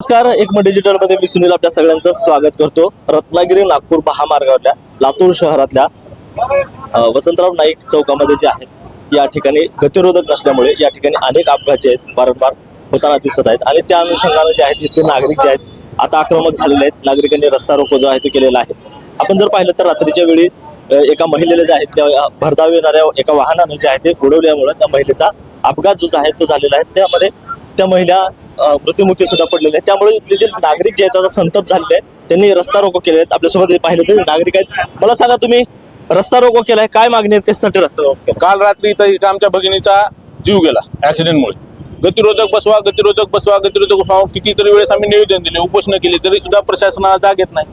नमस्कार एक डिजिटलमध्ये मी सुनील आपल्या सगळ्यांचं स्वागत करतो. रत्नागिरी नागपूर महामार्गावरल्या लातूर शहरातल्या वसंतराव नाईक चौकामध्ये जे आहे या ठिकाणी गतिरोधक नसल्यामुळे या ठिकाणी अनेक अपघात जे आहेत वारंवार होताना दिसत आहेत. आणि त्या अनुषंगाने जे आहेत तिथे नागरिक जे आहेत आता आक्रमक झालेले आहेत. नागरिकांनी रस्ता रोको जो आहे तो केलेला आहे. आपण जर पाहिलं तर रात्रीच्या वेळी एका महिलेला जे आहेत त्या भरधाव येणाऱ्या एका वाहनानं जे आहे ते उडवल्यामुळे त्या महिलेचा अपघात जो आहे तो झालेला आहे. त्यामध्ये त्या महिला मृत्यूमुखी सुद्धा पडलेल्या आहेत. त्यामुळे इथले जे नागरिक जे आहेत आता संतप्त झालेले आहेत त्यांनी रस्ता रोको केले आहेत. आपल्यासोबत पाहिले पाहिलं तर नागरिक आहेत. मला सांगा तुम्ही रस्ता रोको केलाय काय मागणी आहे कशासाठी रस्ता रोको काल? रात्री इथं एका आमच्या भगिनीचा जीव गेला ऍक्सिडेंटमुळे गतिरोधक बसवा गतिरोधक बसवा गतिरोधक बसवा कितीतरी वेळेस आम्ही निवेदन दिले उपोषण केले तरी सुद्धा प्रशासनाला जाग येत नाही.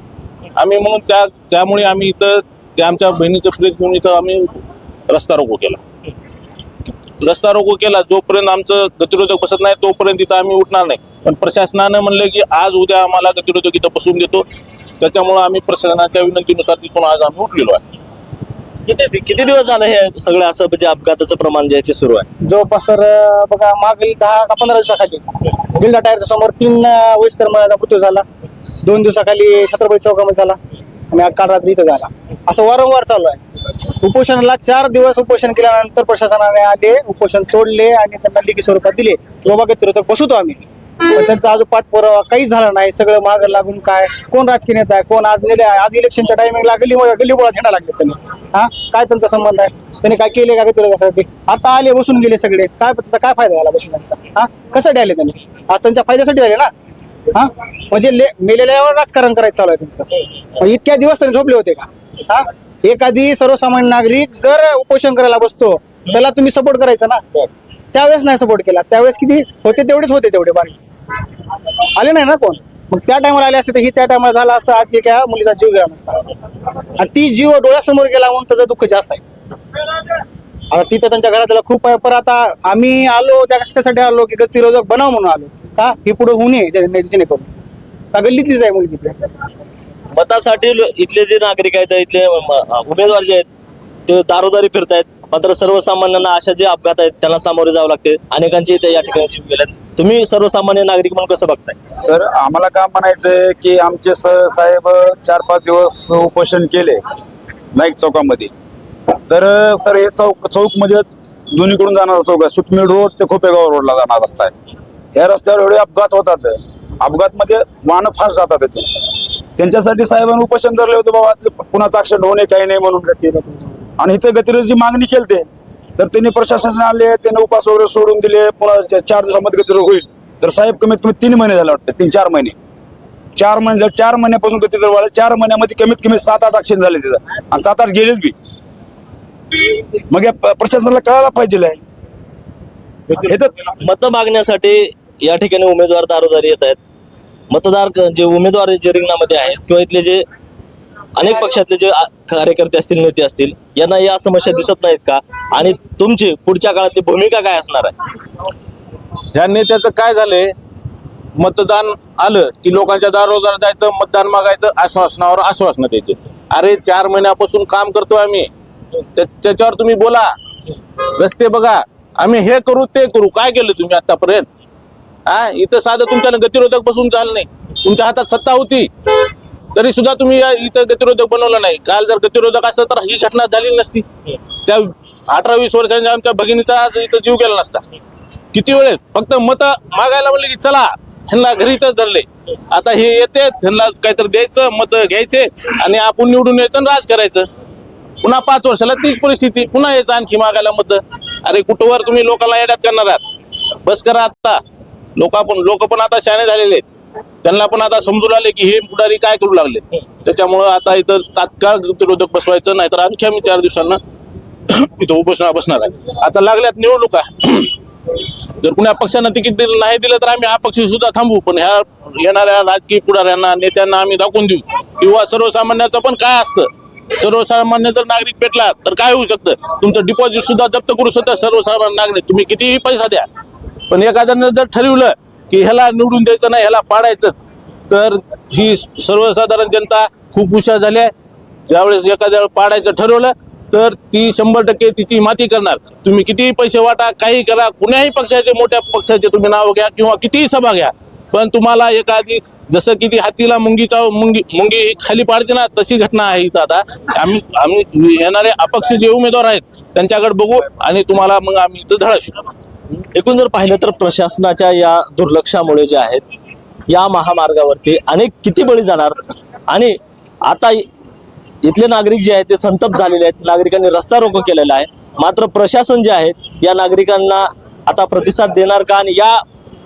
आम्ही म्हणून त्या त्यामुळे आम्ही इथं त्या आमच्या बहिणीचं प्रेत घेऊन इथं आम्ही रस्ता रोको केला. रस्ता रोको केला जोपर्यंत आमचं गतिरोधक बसत नाही तोपर्यंत इथं आम्ही उठणार नाही. पण प्रशासनानं म्हणलं की आज उद्या आम्हाला गतिरोधक इथं बसवून देतो. त्याच्यामुळं आम्ही प्रशासनाच्या विनंतीनुसार तिथून आज आम्ही उठलेलो आहे. किती किती दिवस झालं हे सगळं असं म्हणजे अपघाताचं प्रमाण जे आहे ते सुरू आहे? जवळपास सर बघा मागील दहा का पंधरा दिवसाखाली. गिल्डा टायरच्या समोर तीन वयस्कर मुलाचा मृत्यू झाला. दोन दिवसाखाली छत्रपती चौकामध्ये झाला. आणि आज काल रात्री इथं झाला. असं वारंवार चालू आहे. उपोषणाला चार दिवस उपोषण केल्यानंतर प्रशासनाने आले उपोषण तोडले आणि त्यांना लेखी स्वरूपात दिले. की बाबा गतिरोधक बसवतो आम्ही. त्यांचा अजून पाठपुरावा काहीच झाला नाही. सगळं मागं लागून काय? कोण राजकीय नेता आहे? कोण आज नेले आज इलेक्शनच्या टायमिंगला गल्ली गल्लीबोळा झेंडा लागले त्यांनी. हा? काय त्यांचा संबंध आहे? त्यांनी काय केले का तुला आता आले बसून गेले सगळे. काय त्याचा काय फायदा झाला बसून त्यांचा हा? कशासाठी आले त्यांनी? आज त्यांच्या फायद्यासाठी आले ना? हा? म्हणजे मेलेल्यावर राजकारण करायचं चालू आहे त्यांचं. इतक्या दिवस त्यांनी झोपले होते का? हा? एखादी सर्वसामान्य नागरिक जर उपोषण करायला बसतो त्याला तुम्ही सपोर्ट करायचा ना? त्यावेळेस नाही सपोर्ट केला. त्यावेळेस किती? होते तेवढेच होते तेवढे बारीक आले नाही ना कोण? मग त्या टायमाला आले असते तर ही त्या टायमाला झाला असता आज त्या मुलीचा जीव गेला नसता. आणि ती जीव डोळ्यासमोर गेला म्हणून त्याचं दुःख जास्त आहे. आता तिथं त्यांच्या घरात त्याला खूप आहे. पण आता आम्ही आलो त्या कशासाठी आलो? की गतिरोधक बनाव म्हणून आलो. का? ही पुढे होऊ नये जेणे- जेणेकरून. का गल्लीतलीच आहे मुलगी. मतासाठी इथले जे नागरिक आहेत इथले उमेदवार जे आहेत ते दारोदारी फिरतायत. मात्र सर्वसामान्यांना अशा जे अपघात आहेत त्यांना सामोरे जावं लागते. अनेकांचे इथे या ठिकाणी जीव तुम्ही सर्वसामान्य नागरिक म्हणून कसं बघताय? सर आम्हाला काय म्हणायचंय की आमचे स- साहेब चार पाच दिवस उपोषण केले नाईक चौकामध्ये. तर सर हे चौक चौक म्हणजे दोन्हीकडून जाणारा चौक आहे. सुटमेड रोड ते खोपेगाव रोडला जाणारा रस्ता आहे. या रस्त्यावर एवढे अपघात होतात. अपघात म्हणजे वाहनं फार जातात तिथून त्यांच्यासाठी साहेबांनी उपोषण धरले होते बाबा पुन्हा कुणाचा होणे काही नाही म्हणून आणि इथे गतिरोधची मागणी केलते तर त्यांनी प्रशासन आले त्यांनी उपास वगैरे सोडून दिले पुन्हा चार दिवसामध्ये गतिरोध होईल. तर साहेब कमीत कमी तीन महिने झाले वाटतं तीन चार महिने. चार महिने जर चार महिन्यापासून गतिरोध वाढले चार महिन्यामध्ये कमीत कमी सात आठ ऍक्सिडेंट झाले तिथं. आणि सात आठ गेलेच बी. मग या प्रशासनाला कळायला पाहिजे हे तर मत मागण्यासाठी या ठिकाणी उमेदवार दारोदारी येत आहेत. मतदार जे उमेदवार जे रिंगणामध्ये आहेत किंवा इथले जे अनेक पक्षातले जे कार्यकर्ते असतील नेते असतील यांना या समस्या दिसत नाहीत का? आणि तुमची पुढच्या काळातली भूमिका काय असणार आहे? ह्या नेत्याचं काय झालंय? मतदान आलं की लोकांच्या दारोदार जायचं मतदान मागायचं आश्वासनावर आश्वासन द्यायचे. अरे चार महिन्यापासून काम करतो आम्ही. त्याच्यावर तुम्ही बोला. रस्ते बघा. आम्ही हे करू ते करू. काय केलं तुम्ही आतापर्यंत? हा इथं साधं तुमच्यानं गतिरोधक बसून चाललं नाही. तुमच्या हातात सत्ता होती. तरी सुद्धा तुम्ही या- इथं गतिरोधक बनवलं नाही. काल जर गतिरोधक असतं तर ही घटना झाली नसती. त्या अठरा वीस वर्षांच्या आमच्या भगिनीचा आज इथं जीव गेला नसता. किती वेळेस? फक्त मत मागायला म्हणले की चला ह्यांना घरी इथंच धरले. आता हे येते ह्यांना काहीतरी द्यायचं मत घ्यायचे आणि आपण निवडून यायचं आणि राज करायचं. पुन्हा पाच वर्षाला तीच परिस्थिती पुन्हा यायचं आणखी मागायला मत. अरे कुठवर तुम्ही लोकांना येड्यात करणार आहात? बस करा आता. लोक पण लोक पण आता शाणे झालेले आहेत. त्यांना पण आता समजू लागले की हे पुढारी काय करू लागले. त्याच्यामुळं आता इथं तात्काळ प्रतिरोधक बसवायचं नाहीतर आणखी आम्ही चार दिवसांना इथं उपोषणा बसणार आहे. आता लागल्यात निवडणुका. जर कुण्या पक्षांना तिकीट दिलं नाही दिलं तर आम्ही हा पक्ष सुद्धा थांबू पण ह्या येणाऱ्या राजकीय पुढाऱ्यांना नेत्यांना आम्ही दाखवून देऊ. किंवा सर्वसामान्याचं पण काय असतं? सर्वसामान्य जर नागरिक पेटला तर काय होऊ शकतं? तुमचं डिपॉझिट सुद्धा जप्त करू शकतं सर्वसामान्य नागरिक. तुम्ही कितीही पैसा द्या पण एखाद्यानं जर ठरवलं की ह्याला निवडून द्यायचं नाही ह्याला पाडायचं तर ही सर्वसाधारण जनता खूप हुशार झाली आहे. ज्यावेळेस एखाद्या पाडायचं ठरवलं तर ती शंभर टक्के तिची माती करणार. तुम्ही कितीही पैसे वाटा काही करा कुण्याही पक्षाचे मोठ्या पक्षाचे तुम्ही नाव घ्या किंवा कितीही सभा घ्या पण तुम्हाला एखादी जसं की ती हातीला मुंगीचा मुंगी मुंगी खाली पाडते ना तशी घटना आहे इथं आता. आम्ही आम्ही येणारे अपक्ष जे उमेदवार आहेत त्यांच्याकडे बघू आणि तुम्हाला मग आम्ही इथं धडा शिकू एकूण जर पाहिलं तर प्रशासनाच्या या दुर्लक्षामुळे जे आहेत या महामार्गावरती अनेक किती बळी जाणार आणि आता इथले नागरिक जे आहेत ते संतप्त झालेले आहेत नागरिकांनी रस्ता रोको केलेला आहे. मात्र प्रशासन जे आहेत या नागरिकांना आता प्रतिसाद देणार का आणि या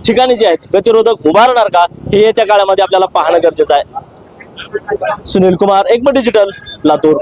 ठिकाणी जे आहेत गतिरोधक उभारणार का हे येत्या काळामध्ये आपल्याला पाहणं गरजेचं आहे. सुनील कुमार एकमत डिजिटल लातूर.